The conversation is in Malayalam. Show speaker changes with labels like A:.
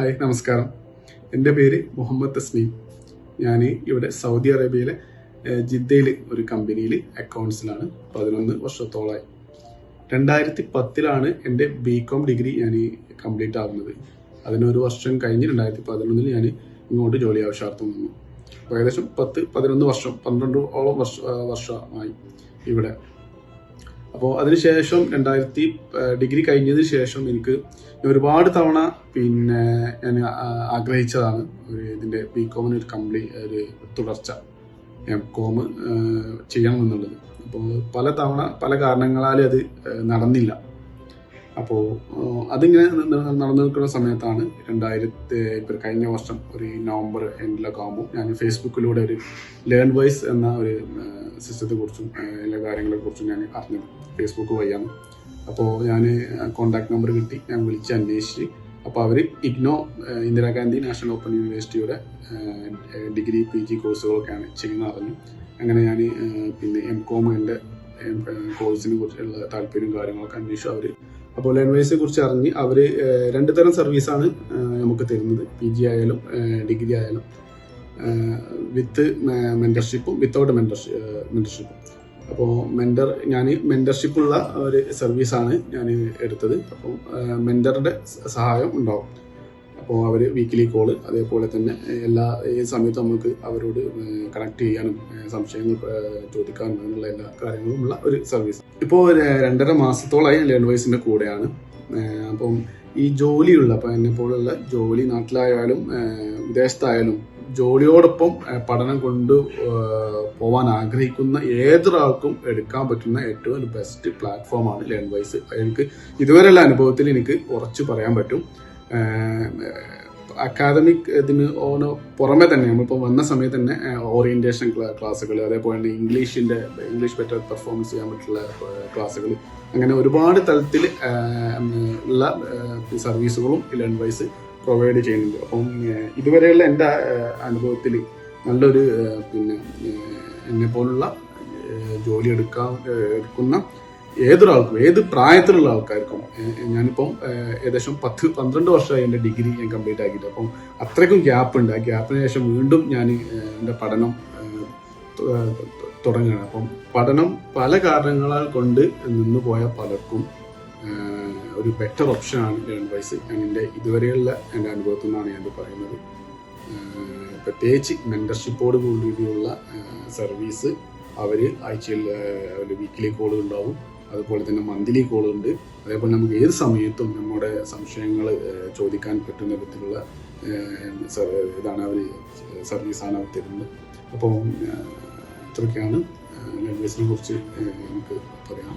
A: ഹായ് നമസ്കാരം. എന്റെ പേര് മുഹമ്മദ് തസ്മീം ഞാൻ ഇവിടെ സൗദി അറേബ്യയിലെ ജിദ്ദയിൽ ഒരു കമ്പനിയിൽ അക്കൗണ്ട്സിലാണ് പതിനൊന്ന് വർഷത്തോളമായി രണ്ടായിരത്തി പത്തിലാണ് എന്റെ ബി കോം ഡിഗ്രി ഞാൻ കംപ്ലീറ്റ് ആകുന്നത് അതിനൊരു വർഷം കഴിഞ്ഞ് രണ്ടായിരത്തി പതിനൊന്നിൽ ഞാൻ ഇങ്ങോട്ട് ജോലി ആവശ്യാർത്ഥം വന്നു. ഏകദേശം പത്ത് പതിനൊന്ന് വർഷം പന്ത്രണ്ടോളം വർഷ വർഷമായി ഇവിടെ. അപ്പോൾ അതിനുശേഷം രണ്ടായിരത്തി ഡിഗ്രി കഴിഞ്ഞതിന് ശേഷം എനിക്ക് ഒരുപാട് തവണ പിന്നെ ഞാൻ ആഗ്രഹിച്ചതാണ് ഒരു ഇതിന്റെ ബി കോമിന് ഒരു കംപ്ലീ ഒരു തുടർച്ച എം കോം ചെയ്യണം എന്നുള്ളത് അപ്പോൾ പല തവണ പല കാരണങ്ങളാൽ അത് നടന്നില്ല. അപ്പോൾ അതിങ്ങനെ നടന്നു നിൽക്കുന്ന സമയത്താണ് രണ്ടായിരത്തി ഇപ്പം കഴിഞ്ഞ വർഷം ഒരു നവംബർ എൻഡിലൊക്കെ ആകുമ്പോൾ ഞാൻ ഫേസ്ബുക്കിലൂടെ ഒരു ലേൺ വൈസ് എന്ന ഒരു സിസ്റ്റത്തെ കുറിച്ചും എല്ലാ കാര്യങ്ങളെ കുറിച്ചും ഞാൻ അറിഞ്ഞത് ഫേസ്ബുക്ക് വഴിയാണ്. അപ്പോൾ ഞാൻ കോണ്ടാക്ട് നമ്പർ കിട്ടി ഞാൻ വിളിച്ച് അന്വേഷിച്ച്. അപ്പോൾ അവർ ഇഗ്നോ ഇന്ദിരാഗാന്ധി നാഷണൽ ഓപ്പൺ യൂണിവേഴ്സിറ്റിയുടെ ഡിഗ്രി പി ജി കോഴ്സുകളൊക്കെയാണ് ചെയ്യുന്നത് അറിഞ്ഞു. അങ്ങനെ ഞാൻ പിന്നെ എം കോമിന്റെ കോഴ്സിനെ കുറിച്ചുള്ള താല്പര്യവും കാര്യങ്ങളൊക്കെ അന്വേഷിച്ചു അവർ അപ്പോൾ ലേൺവേഴ്സിനെ കുറിച്ച് അറിഞ്ഞ് അവർ രണ്ട് തരം സർവീസാണ് നമുക്ക് തരുന്നത്. പി ജി ആയാലും ഡിഗ്രി ആയാലും. വിത്ത് മെന്റർഷിപ്പും വിത്തൗട്ട് മെന്റർഷിപ്പ് മെന്റർഷിപ്പും അപ്പോൾ മെന്റർ ഞാൻ മെന്റർഷിപ്പുള്ള ഒരു സർവീസാണ് ഞാൻ എടുത്തത്. അപ്പം മെന്ററുടെ സഹായം ഉണ്ടാവും. അപ്പോൾ അവർ വീക്കിലി കോൾ അതേപോലെ തന്നെ എല്ലാ ഏത് സമയത്തും നമുക്ക് അവരോട് കണക്ട് ചെയ്യാനും സംശയങ്ങൾ ചോദിക്കാനും അങ്ങനെയുള്ള എല്ലാ കാര്യങ്ങളും ഉള്ള ഒരു സർവീസ് ഇപ്പോൾ രണ്ടര മാസത്തോളമായി ലേൺ കൂടെയാണ്. അപ്പം ഈ ജോലിയുള്ള അപ്പം എന്നെ പോലുള്ള ജോലി നാട്ടിലായാലും വിദേശത്തായാലും ജോലിയോടൊപ്പം പഠനം കൊണ്ട് പോവാൻ ആഗ്രഹിക്കുന്ന ഏതൊരാൾക്കും എടുക്കാൻ പറ്റുന്ന ഏറ്റവും ബെസ്റ്റ് പ്ലാറ്റ്ഫോമാണ് ലേൺ വൈസ് എനിക്ക് ഇതുവരെയുള്ള അനുഭവത്തിൽ എനിക്ക് ഉറച്ചു പറയാൻ പറ്റും. അക്കാദമിക് ഇതിന് ഓണ പുറമെ തന്നെ നമ്മളിപ്പോൾ വന്ന സമയത്ത് തന്നെ ഓറിയന്റേഷൻ ക്ലാസ്സുകൾ അതേപോലെ തന്നെ ഇംഗ്ലീഷിന്റെ ഇംഗ്ലീഷ് ബെറ്റർ പെർഫോമൻസ് ചെയ്യാൻ പറ്റുള്ള ക്ലാസ്സുകൾ അങ്ങനെ ഒരുപാട് തലത്തിൽ ഉള്ള സർവീസുകളും ലേൺ വൈസ് പ്രൊവൈഡ് ചെയ്യുന്നുണ്ട്. അപ്പം ഇതുവരെയുള്ള എന്റെ അനുഭവത്തിൽ നല്ലൊരു പിന്നെ എന്നെ പോലുള്ള ജോലി എടുക്കാൻ എടുക്കുന്ന ഏതൊരാൾക്കും ഏത് പ്രായത്തിലുള്ള ആൾക്കാർക്കും ഞാനിപ്പം ഏകദേശം പത്ത് പന്ത്രണ്ട് വർഷമായി എന്റെ ഡിഗ്രി ഞാൻ കംപ്ലീറ്റ് ആക്കിയിട്ട് അപ്പം അത്രയ്ക്കും ഗ്യാപ്പ് ഉണ്ട്. ആ ഗ്യാപ്പിന് ശേഷം വീണ്ടും ഞാൻ എന്റെ പഠനം തുടങ്ങുകയാണ്. അപ്പം പഠനം പല കാരണങ്ങളാൽ കൊണ്ട് നിന്ന് പോയ പലർക്കും ഒരു ബെറ്റർ ഓപ്ഷനാണ് ലേൺ വൈസ് ഞാൻ എന്റെ ഇതുവരെയുള്ള എന്റെ അനുഭവത്തിൽ നിന്നാണ് ഞാൻ പറയുന്നത്. പ്രത്യേകിച്ച് മെന്റർഷിപ്പോട് കൂടിയുള്ള സർവീസ് അവർ ആഴ്ചയിൽ ഒരു വീക്കിലി കോൾ ഉണ്ടാവും. അതുപോലെ തന്നെ മന്ത്ലി കോളുണ്ട് അതേപോലെ നമുക്ക് ഏത് സമയത്തും നമ്മുടെ സംശയങ്ങൾ ചോദിക്കാൻ പറ്റുന്ന വിധത്തിലുള്ള ഇതാണ് അവർ സർവീസാണ് അവർ തരുന്നത്. അപ്പോൾ ഇത്രയൊക്കെയാണ്. ലാംഗ്വേജിനെ കുറിച്ച് നമുക്ക് പറയാം.